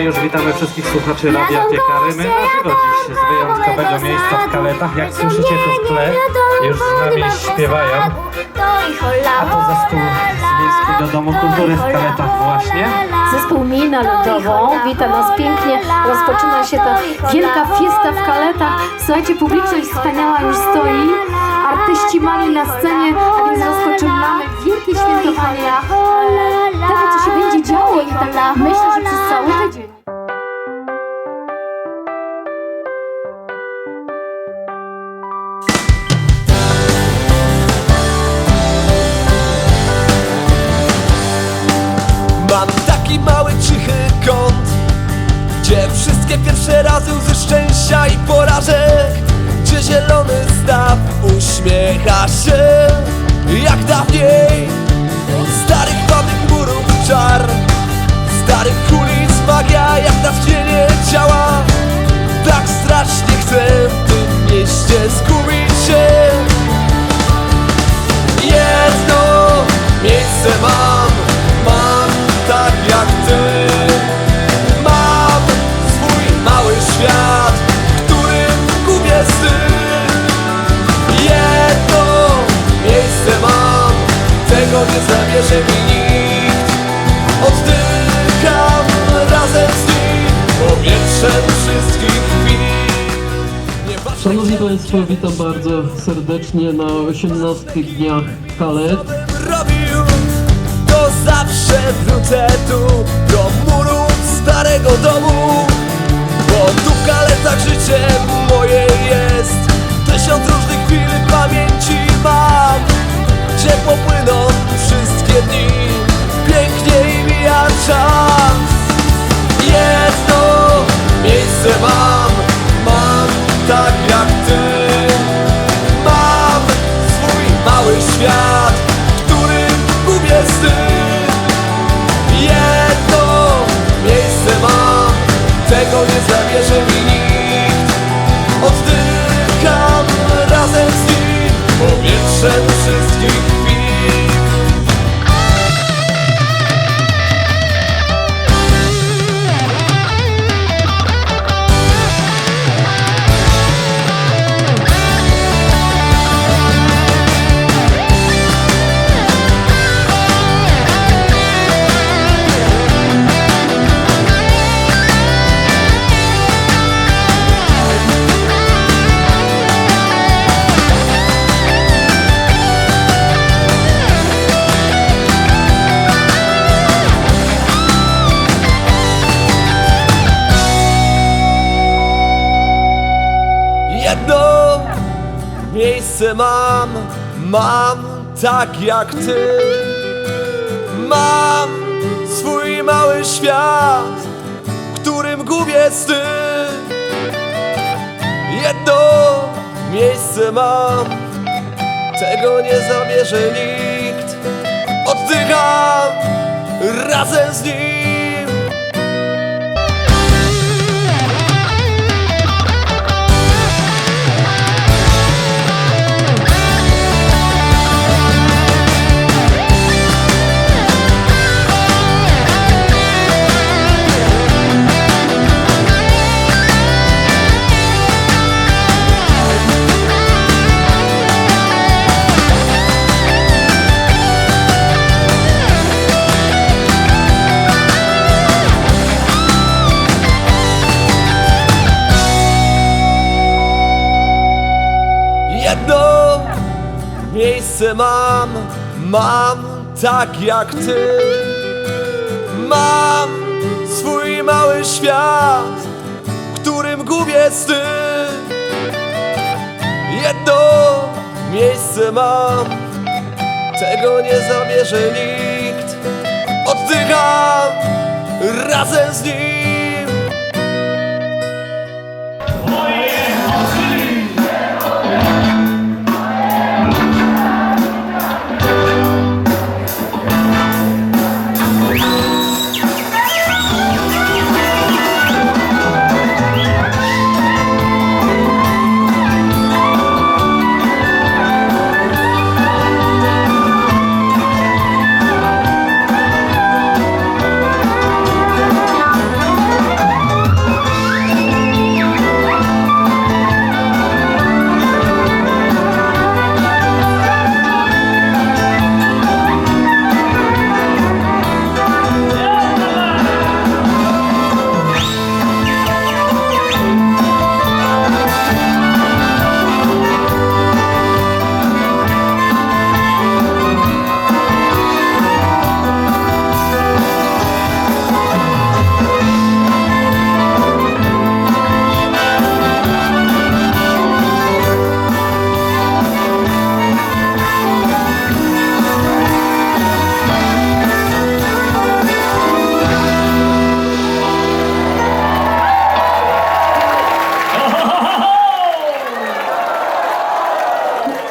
my już witamy wszystkich słuchaczy Radia Piekary. My na żywo dziś z wyjątkowego miejsca w Kaletach. Jak słyszycie tu w tle, już z nami śpiewają. A to zespół z Miejskiego Domu Kultury w Kaletach właśnie. Zespół Mina Ludową wita nas pięknie. Rozpoczyna się ta wielka fiesta w kaletach. Słuchajcie, publiczność wspaniała już stoi. Artyści mali na scenie, a więc rozpoczynamy wielkie świętowania tego, co się będzie działo i tak myślę, że przez cały tydzień. Mam taki mały cichy kąt Gdzie wszystkie pierwsze razy łzy szczęścia i porażek. Gdzie zielony staw uśmiecha się ciała Tak strasznie chcę w tym mieście skupić się. Jedno miejsce mam, mam tak jak ty. Mam swój mały świat, w którym gubię styl Jedno miejsce mam, tego nie zabierze mi nikt. Z nim, powietrzem wszystkich chwil Szanowni Państwo, witam bardzo serdecznie na 18 dniach kalet. robił To zawsze wrócę tu Do murów starego domu Bo tu w kaletach życie powietrzem miejsce mam, mam tak jak ty. Mam swój mały świat, którym gubię styl Jedno miejsce mam, tego nie zabierze nikt. Oddycham razem z nim miejsce mam, mam tak jak ty. Mam swój mały świat, którym gubię styl Jedno miejsce mam, tego nie zabierze nikt. Oddycham razem z nim